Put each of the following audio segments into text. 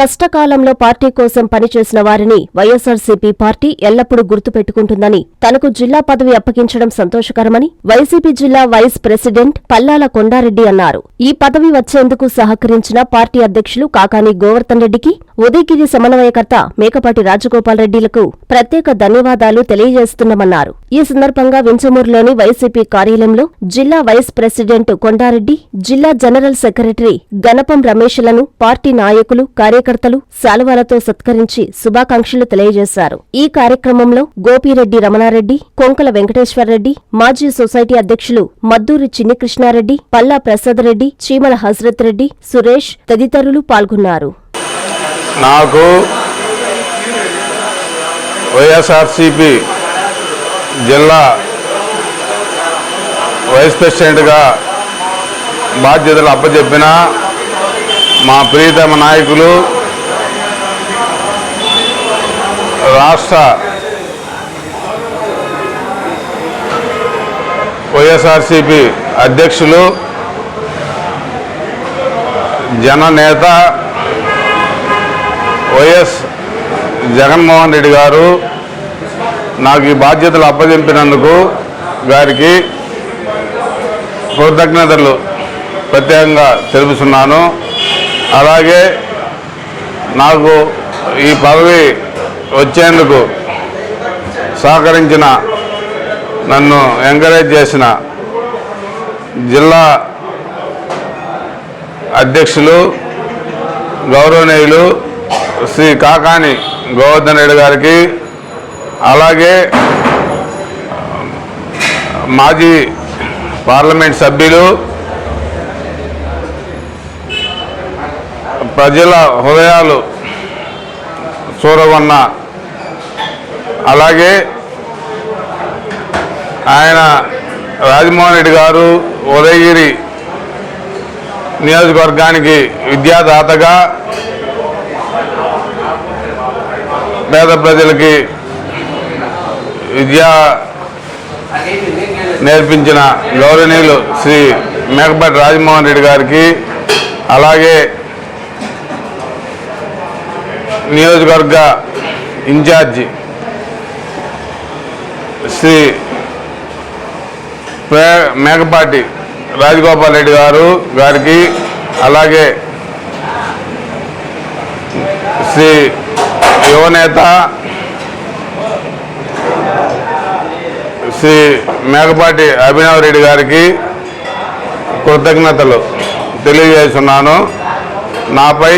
కష్టకాలంలో పార్టీ కోసం పనిచేసిన వారిని వైఎస్సార్సీపీ పార్టీ ఎల్లప్పుడూ గుర్తుపెట్టుకుంటుందని తనకు జిల్లా పదవి అప్పగించడం సంతోషకరమని వైసీపీ జిల్లా వైస్ ప్రెసిడెంట్ పల్లాల కొండారెడ్డి అన్నారు. ఈ పదవి వచ్చేందుకు సహకరించిన పార్టీ అధ్యక్షులు కాకాని గోవర్ధన్ రెడ్డికి ఉదయగిరి సమన్వయకర్త మేకపాటి రాజగోపాల్ రెడ్డిలకు ప్రత్యేక ధన్యవాదాలు తెలియజేస్తున్నామన్నారు. ఈ సందర్భంగా వించమూరులోని వైసీపీ కార్యాలయంలో జిల్లా వైస్ ప్రెసిడెంట్ కొండారెడ్డి జిల్లా జనరల్ సెక్రటరీ గణపం రమేష్లను పార్టీ నాయకులు కార్యకర్తలు శాలువాలతో సత్కరించి శుభాకాంక్షలు తెలియజేశారు. ఈ కార్యక్రమంలో గోపిరెడ్డి రమణారెడ్డి కొంకల వెంకటేశ్వరరెడ్డి మాజీ సొసైటీ అధ్యక్షులు మద్దూరి చిన్ని కృష్ణారెడ్డి పల్లా ప్రసాద్ రెడ్డి చీమల హజరత్ రెడ్డి సురేష్ తదితరులు పాల్గొన్నారు. నాకు వైఎస్ఆర్సిపి జిల్లా వైస్ ప్రెసిడెంట్గా బాధ్యతలు అప్పచెప్పిన మా ప్రియతమ నాయకులు రాష్ట్ర వైఎస్ఆర్సిపి అధ్యక్షులు జననేత వైఎస్ జగన్మోహన్ రెడ్డి గారు నాకు ఈ బాధ్యతలు అప్పచెప్పినందుకు గారికి కృతజ్ఞతలు ప్రత్యేకంగా తెలుపుతున్నాను అలాగే నాకు ఈ పదవి వచ్చేందుకు సహకరించిన నన్ను ఎంకరేజ్ చేసిన జిల్లా అధ్యక్షులు గౌరవనీయులు శ్రీ కాకాని గోవర్ధన్ రెడ్డి గారికి అలాగే మాజీ పార్లమెంట్ సభ్యులు ప్రజల హృదయాలు చూరగొన్న అలాగే ఆయన రాజమోహన్ రెడ్డి గారు ఉదయగిరి నియోజకవర్గానికి విద్యాదాతగా పేద ప్రజలకి విద్యా నేర్పించిన గౌరవనీయులు శ్రీ మేకపాటి రాజమోహన్ రెడ్డి గారికి అలాగే నియోజకవర్గ ఇన్ఛార్జి శ్రీ మే- మేకపాటి రాజగోపాల్ రెడ్డి గారు గారికి అలాగే శ్రీ యువనేత శ్రీ మేకపాటి అభినవ్ రెడ్డి గారికి కృతజ్ఞతలు తెలియజేస్తున్నాను. నాపై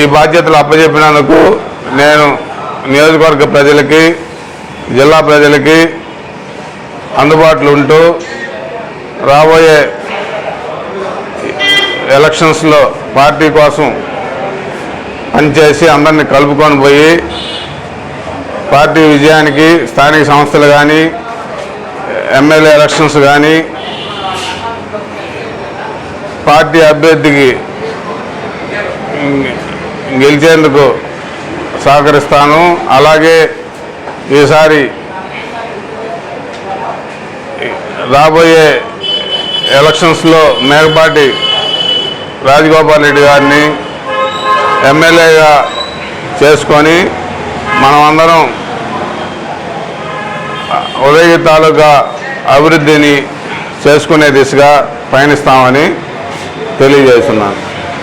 ఈ బాధ్యతలు అప్పచెప్పినందుకు నేను నియోజకవర్గ ప్రజలకి జిల్లా ప్రజలకి అందుబాటులో ఉంటూ రాబోయే ఎలక్షన్స్లో పార్టీ కోసం పనిచేసి అందరినీ కలుపుకొని పోయి పార్టీ విజయానికి స్థానిక సంస్థలు కానీ ఎమ్మెల్యే ఎలక్షన్స్ కానీ పార్టీ అభ్యర్థికి గెలిచేందుకు సహకరిస్తాను. అలాగే ఈసారి రాబోయే ఎలక్షన్స్లో మేకపాటి రాజగోపాల్ రెడ్డి గారిని ఎమ్మెల్యేగా చేసుకొని మనమందరం ఉదయ తాలూకా అభివృద్ధిని చేసుకునే దిశగా పయనిస్తామని తెలియజేస్తున్నాను.